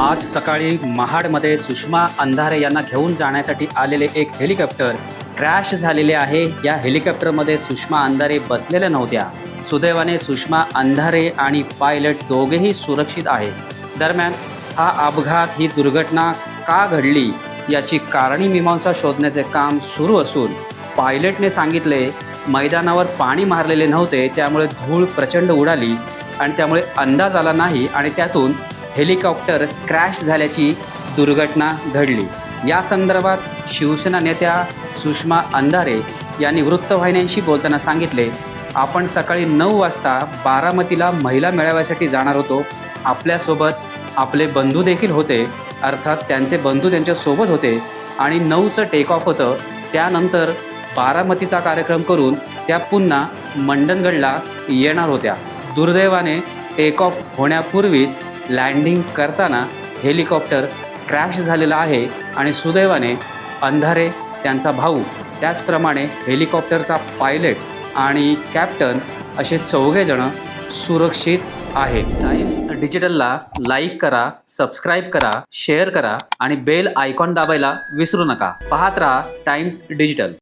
आज सकाळी महाडमध्ये सुषमा अंधारे यांना घेऊन जाण्यासाठी आलेले एक हेलिकॉप्टर क्रॅश झालेले आहे. या हेलिकॉप्टरमध्ये सुषमा अंधारे बसलेल्या नव्हत्या. सुदैवाने सुषमा अंधारे आणि पायलट दोघेही सुरक्षित आहे. दरम्यान हा अपघात ही दुर्घटना का घडली याची कारणी मीमांसा शोधण्याचे काम सुरू असून पायलटने सांगितले मैदानावर पाणी मारलेले नव्हते त्यामुळे धूळ प्रचंड उडाली आणि त्यामुळे अंदाज आला नाही आणि त्यातून हेलिकॉप्टर क्रॅश झाल्याची दुर्घटना घडली. या संदर्भात शिवसेना नेत्या सुषमा अंधारे यांनी वृत्तवाहिन्यांशी बोलताना सांगितले आपण सकाळी नऊ वाजता बारामतीला महिला मेळाव्यासाठी जाणार होतो. आपल्यासोबत आपले बंधू देखील होते. अर्थात त्यांचे बंधू त्यांच्यासोबत होते. आणि नऊचं टेक ऑफ होतं. त्यानंतर बारामतीचा कार्यक्रम करून त्या पुन्हा मंडणगडला येणार होत्या. दुर्दैवाने टेक ऑफ होण्यापूर्वीच लँडिंग करताना हेलिकॉप्टर क्रॅश झालेला आहे आणि सुदैवाने अंधारे त्यांचा भाऊ. त्याचप्रमाणे हेलिकॉप्टरचा पायलट आणि कॅप्टन असे चौघेजणं सुरक्षित आहेत. टाइम्स डिजिटलला लाईक करा सबस्क्राईब करा शेअर करा आणि बेल आयकॉन दाबायला विसरू नका. पाहत राहा टाइम्स डिजिटल.